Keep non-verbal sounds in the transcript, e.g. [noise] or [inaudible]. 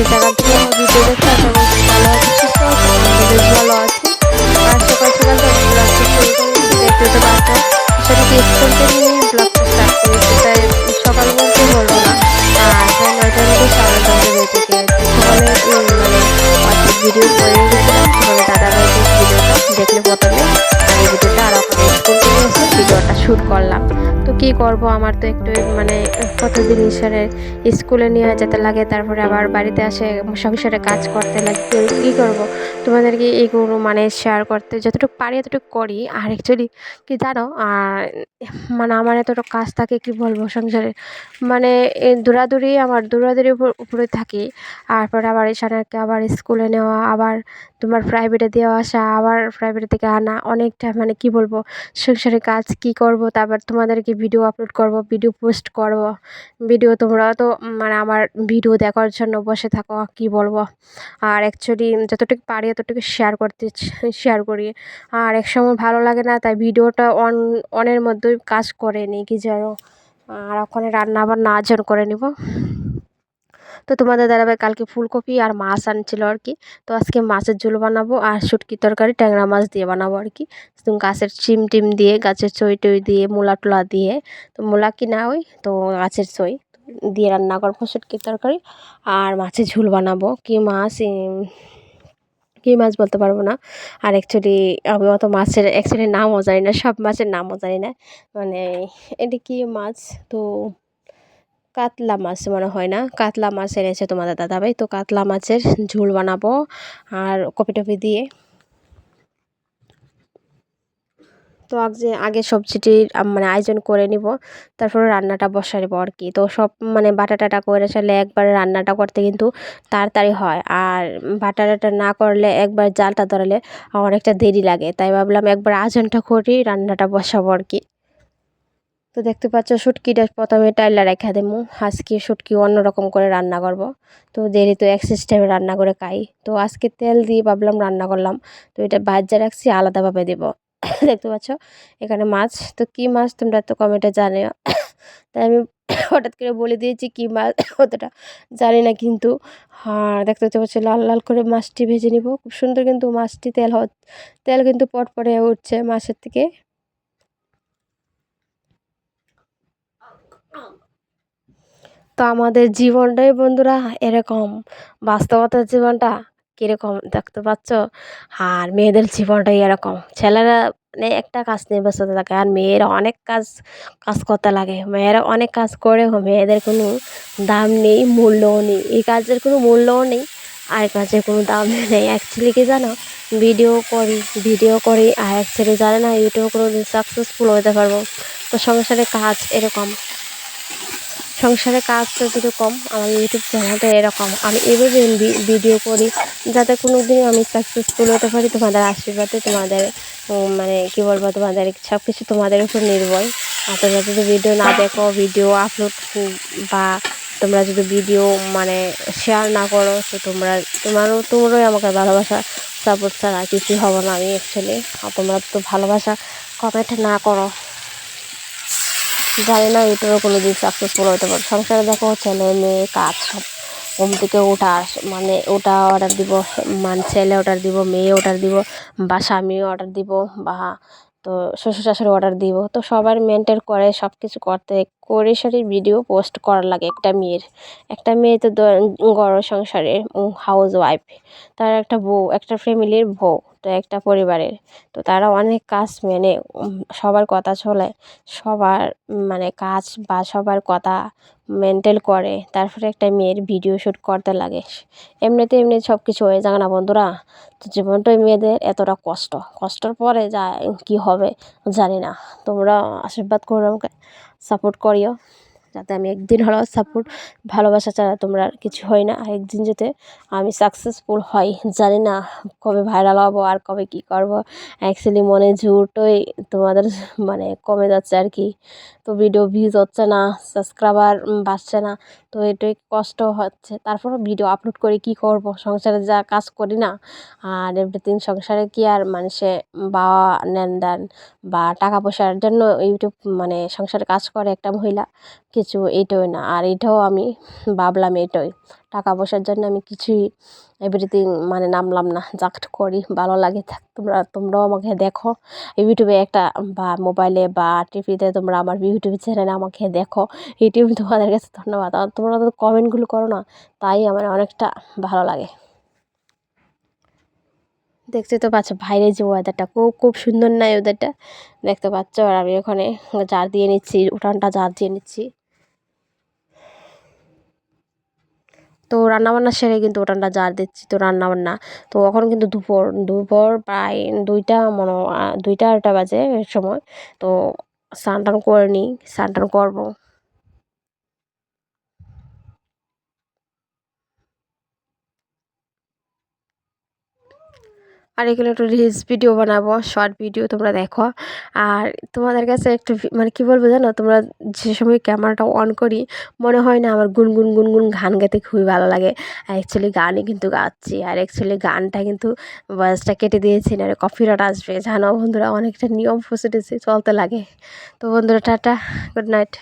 Video দেখতে আশা করছি ভালো আছে, সুস্থ আছে, আমাদের ভালো আছে। আর সকাল সকাল দেখতে তো পারছ সেটা কি স্কুল থেকে নিয়ে ব্লগটা স্টার্ট করেছি তাই সকাল বলতে বলব না। আর প্রায় নয়টার মধ্যে সাড়ে নয়টা বেজে গিয়েছে সকালে মানে অর্ধেক ভিডিও করে গেছিলাম তোমাদের দাদা ভাইকে ভিডিওটা দেখলে প্রথমে। আর ভিডিওটা আর ওখানে স্কুল থেকে এসে ভিডিওটা শ্যুট করলাম। করব? আমার তো একটু মানে প্রতিদিন ঈশ্বরের স্কুলে নিয়ে যেতে লাগে, তারপরে আবার বাড়িতে আসে সংসারে কাজ করতে লাগে কী করব? তোমাদেরকে এইগুলো মানে শেয়ার করতে, যতটুকু পারি এতটুকু করি। আর অ্যাকচুয়ালি কি জানো, আর মানে আমার এতটা কাজ থাকে, কি বলব, সংসারে মানে দৌড়াদৌড়ি, আমার দৌড়াদৌড়ির উপর থাকি। তারপরে আবার ঈশানাকে আবার স্কুলে নেওয়া, আবার তোমার প্রাইভেটে দেওয়া আসা, আবার প্রাইভেট থেকে আনা, অনেকটা মানে কি বলব সংসারে কাজ কি করব, তারপর তোমাদেরকে ভিডিও আপলোড করব ভিডিও পোস্ট করব। ভিডিও তোমরা তো মানে আমার ভিডিও দেখার জন্য বসে থাকো, কি বলব? আর অ্যাকচুয়ালি যতটুকু পারি ততটুকু শেয়ার করতে শেয়ার করি। আর এক সময় ভালো লাগে না, তাই ভিডিওটা অন অনের মধ্যেই কাজ করে নিই, কি যেন। আর ওখানে রান্না আবার না জন করে নিব। তো তোমাদের দাদাভাই কালকে ফুলকপি আর মাছ আনছিল আর কি। তো আজকে মাছের ঝোল বানাবো আর শুটকি তরকারি, ট্যাংরা মাছ দিয়ে বানাবো আর কি। গাছের চিম টিম দিয়ে, গাছের চই টই দিয়ে, মূলা টুলা দিয়ে, তো মূলা কিনা ওই, তো গাছের চই দিয়ে রান্না করব শুটকি তরকারি। আর মাছের ঝোল বানাবো। কি মাছ কী মাছ বলতে পারব না। আর অ্যাকচুয়ালি আমি অত মাছের অ্যাকচুয়ালি নামও জানি না, সব মাছের নামও জানি না। মানে এটা কি মাছ? তো কাতলা মাছ মনে হয় না? কাতলা মাছ এনেছে তোমাদের দাদাভাই। তো কাতলা মাছের ঝোল বানাবো আর কপি টপি দিয়ে। তো আগে আগে সবজিটির মানে আয়োজন করে নিব, তারপরে রান্নাটা বসা নেব আর কি। তো সব মানে বাটা টাটা করে চলে একবারে রান্নাটা করতে কিন্তু তাড়াতাড়ি হয়। আর বাটা টাটা না করলে একবার জালটা ধরালে অনেকটা দেরি লাগে। তাই ভাবলাম একবার আয়োজনটা করি, রান্নাটা বসাবো আর কি। তো দেখতে পাচ্ছ শুটকিটা প্রথমে টাইলা রেখে দেবো। আজকে শুটকি অন্যরকম করে রান্না করব। তো দেরি তো এক সিস্টেমে রান্না করে খাই। তো আজকে তেল দিয়ে ভাবলাম রান্না করলাম। তো এটা বাজ্যা রাখছি, আলাদাভাবে দেবো। [coughs] দেখতে পাচ্ছ এখানে মাছ। তো কি মাছ তোমরা তো কমেন্টে জানিও। [coughs] তাই আমি [coughs] হঠাৎ করে বলে দিয়েছি কি মাছ, অতটা জানি না কিন্তু। হ্যাঁ দেখতে পাচ্ছি লাল লাল করে মাছটি ভেজে নিব। খুব সুন্দর কিন্তু মাছটি তেল হ, তেল কিন্তু পটপটে উঠছে মাছের থেকে। তো আমাদের জীবনটাই বন্ধুরা এরকম। বাস্তবতার জীবনটা কীরকম দেখতে পাচ্ছ? আর মেয়েদের জীবনটাই এরকম। ছেলেরা মানে একটা কাজ নিয়ে ব্যস্ত থাকে আর মেয়েরা অনেক কাজ কাজ করতে লাগে। মেয়েরা অনেক কাজ করে, মেয়েদের কোনো দাম নেই, মূল্যও নেই। এই কাজের কোনো মূল্যও নেই, আর কাজের কোনো দাম নেই। অ্যাকচুয়ালি কি জানো? ভিডিও করি ভিডিও করি, আর অ্যাকচুয়ালি জানে না ইউটিউবে কোনো দিন সাকসেসফুল হতে পারব। তো সংসারে কাজ এরকম। সংসারে কাজ তো কীরকম আমার ইউটিউব চ্যানেলটা এরকম। আমি এভাবে ভিডিও করি, যাতে কোনো দিন আমি সাকসেসফুল হতে পারি, তোমাদের আশীর্বাদে তোমাদের মানে কী বলব, তোমাদের সব কিছু তোমাদের উপর নির্ভর। আর তোমরা যদি ভিডিও না দেখো ভিডিও আপলোড বা তোমরা যদি ভিডিও মানে শেয়ার না করো, তো তোমরা, তোমারও, তোমরাই আমাকে ভালোবাসা সাপোর্ট ছাড়া কিছুই হব না আমি অ্যাকচুয়ালি আর তোমরা তো ভালোবাসা কমেন্ট না করো। জানি না, এটারও কোনো দিন সাকসেসফুল হতে পারে সংসারে দেখো, ছেলে মেয়ে কাজ সব ঘুম থেকে ওঠা মানে ওটা অর্ডার দিব মানে ছেলে অর্ডার দিব, মেয়ে অর্ডার দিব, বা স্বামীও অর্ডার দিব, বা তো শ্বশুর শাশুড়ি অর্ডার দিব। তো সবার মেনটেন করে সব কিছু করতে, করে সারি ভিডিও পোস্ট করার লাগে একটা মেয়ের। একটা মেয়ে তো গড় সংসারে হাউস ওয়াইফ তার একটা বউ, একটা ফ্যামিলির বউ। তো একটা পরিবারের। তো তারা অনেক কাজ মেনে সবার কথা চলে সবার মানে কাজ বা সবার কথা মেনটেন করে। তারপরে একটা মেয়ের ভিডিও শ্যুট করতে লাগে। এমনিতে এমনি সব কিছু হয়ে যাবে না বন্ধুরা। তো জীবনটাই মেয়েদের এতটা কষ্ট। কষ্টর পরে যা, কি হবে জানি না। তোমরা আশীর্বাদ করো আমাকে সাপোর্ট করিও। যাতে আমি একদিন হলেও সাপোর্ট ভালোবাসা ছাড়া তোমরা আর কিছু হয় না। আর একদিন যাতে আমি সাকসেসফুল হই, জানি না কবে ভাইরাল হব আর কবে কী করব। অ্যাকচুয়ালি মনে ঝুটই তোমাদের মানে কমে যাচ্ছে আর কি। তো ভিডিও ভিউজ হচ্ছে না সাবস্ক্রাইবার বাড়ছে না, তো এটাই কষ্ট হচ্ছে। তারপরও ভিডিও আপলোড করে কি করব? সংসারে যা কাজ করি না, আর এভরিথিং সংসারে কি আর মানুষে বাবা নেন দেন বা টাকা পয়সার জন্য ইউটিউব মানে সংসারে কাজ করে একটা মহিলা। কিছু এইটাই না। আর এটাও আমি ভাবলাম এটাই। টাকা পয়সার জন্য আমি কিছুই এভরিথিং মানে নামলাম না। জাস্ট করি, ভালো লাগে থাক। তোমরা, তোমরাও আমাকে দেখো। ইউটিউবে একটা বা মোবাইলে বা টিভিতে তোমরা আমার ইউটিউব চ্যানেলে আমাকে দেখো। ইউটিউব তোমাদের কাছে ধন্যবাদ। আর তোমরা তো কমেন্টগুলো করো না, তাই আমার অনেকটা ভালো লাগে। দেখতে তো পাচ্ছ, বাইরে যে ওয়েদারটা খুব খুব সুন্দর নয় ওয়েদারটা দেখতে পাচ্ছ, আর আমি ওখানে জার দিয়ে নিচ্ছি, উঠানটা জার দিয়ে নিচ্ছি। তো রান্নাবান্না সেরে কিন্তু ওটানটা জার দিচ্ছি, তো রান্নাবান্না। তো এখন কিন্তু দুপুর দুপুর প্রায় দুইটা মনে দুইটা আড়াইটা বাজে সময়। তো স্নান টান করে নিই স্নান টান করব। আর এগুলো একটু রিলস ভিডিও বানাবো শর্ট ভিডিও তোমরা দেখো। আর তোমাদের কাছে একটু মানে কী বলব জানো? তোমরা যে সময় ক্যামেরাটা অন করি, মনে হয় না আমার গুনগুন গুনগুন গান গাইতে খুবই ভালো লাগে। আর অ্যাকচুয়ালি গানই কিন্তু গাচ্ছি, আর অ্যাকচুয়ালি গানটা কিন্তু ভয়েসটা কেটে দিয়েছি না কপিরাইট আসবে। জানো বন্ধুরা, অনেকটা নিয়ম প্রসিডিসি চলতে লাগে। তো বন্ধুরা, টাটা গুড নাইট